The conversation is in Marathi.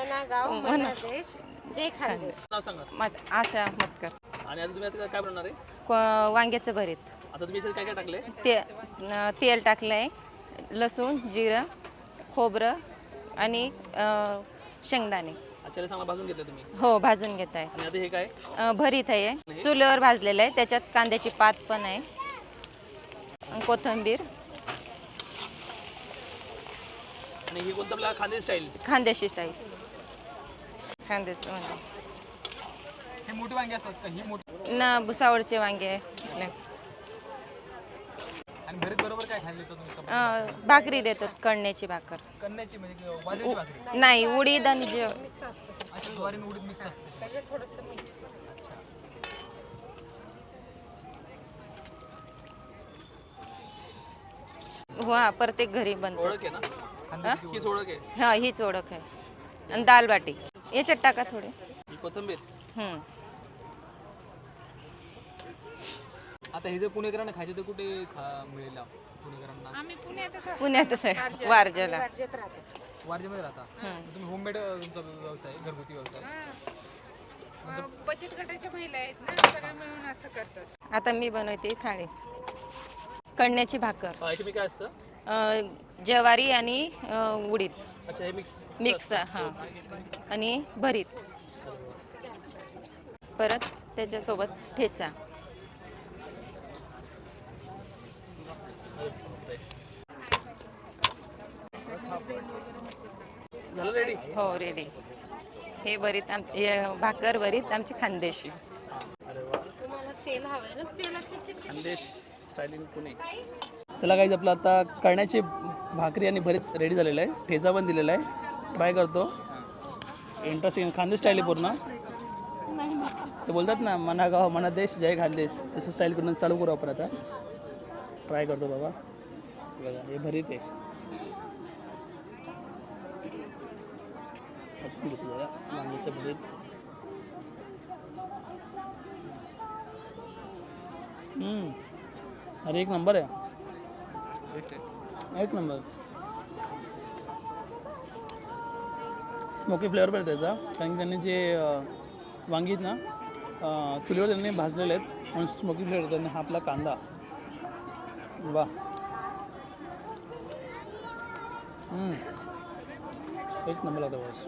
मना गाव मना देश जय खानदेश. नाव सांगा. माझं आशा मतकर आणि आता तुम्ही आता काय बनवणार आहे? क- वांग्याचं भरीत. आता तुम्ही याच्यात काय काय टाकले ते तेल टाकलं आहे लसूण जिरं खोबरं आणि अ, शेंगदाणे. आचार्य चांगला भाजून घेतलं तुम्ही. हो भाजून घेत आहे आणि आता हे काय? अ, भरीत आहे चुलीवर भाजलेलं आहे. त्याच्यात कांद्याची पात पण आहे. आणि कोथिंबीर. आणि ही कोणतं आपला खांदे स्टाईल खांद्याशी स्टाईल खांद्याचं म्हणजे. हे मोठी वांगी असतात का? ही मोठी ना भुसावळचे वांगे आहे आपले. आणि भरीत बरोबर काय खायला देतो तुम्ही अ, भाकरी देतात कणण्याची भाकर. कन्याची म्हणजे भाकरी? नाही उडीद आणि जे अशी ज्वारी आणि उडीद मिक्स असते त्याच्यात. थोडंसं मीठ. हा प्रत्येक घरी बनतो ओळख आहे ना? हीच ओळख. आहे हा हीच ओळख आहे. आणि दाल बाटी याच्यात टाका थोडे। ही कोथंबीर? हम्म. आता हे जर पुणेकरांना खायचे तर कुठे खा मिळेल? पुणेकरांना? पुण्यातच आहे वारजेला. राहते. वारजेमध्ये राहता? हम्म. तुम्ही होममेड तुमचा व्यवसाय घरगुती व्यवसाय? बचत गटाच्या महिला आहेत ना सगळ्या मिळून असं करतात. आता मी बनवते थाळी. कणण्याची भाकर. याच्यामध्ये काय असतं? अ, ज्वारी आणि अ, उडीद. अच्छा हे मिक्स मिक्स हा. आणि भरीत. परत त्याच्यासोबत ठेचा. झालं रेडी हो रेडी हे भरीत आम हे भाकर भरीत आमची खानदेशी. अरे वा. तुम्हाला तेल हवंय ना तेलाचे खानदेश स्टायलिंग पुणे. चला काही आपलं आता कळण्याची भाकरी आणि भरीत रेडी झालेलं आहे. ठेचा पण दिलेला आहे. ट्राय करतो. इंटरेस्टिंग खानदेश स्टाईल आहे पूर्ण. ते बोलतात ना मना गाव मना देश जय खानदेश. तसं स्टाईल करून चालू करू आपण आता. ट्राय करतो बाबा. बघा हे भरीत आहे. अजून घेतो वांग्याचं भरीत. अरे एक नंबर आहे. एक नंबर. स्मोकी फ्लेवर पण त्याचा कारण की त्यांनी जे वांगी ना चुलीवर त्यांनी भाजलेले आहेत म्हणून स्मोकी फ्लेवर त्यांनी हा आपला कांदा. वा एक नंबर आता बस.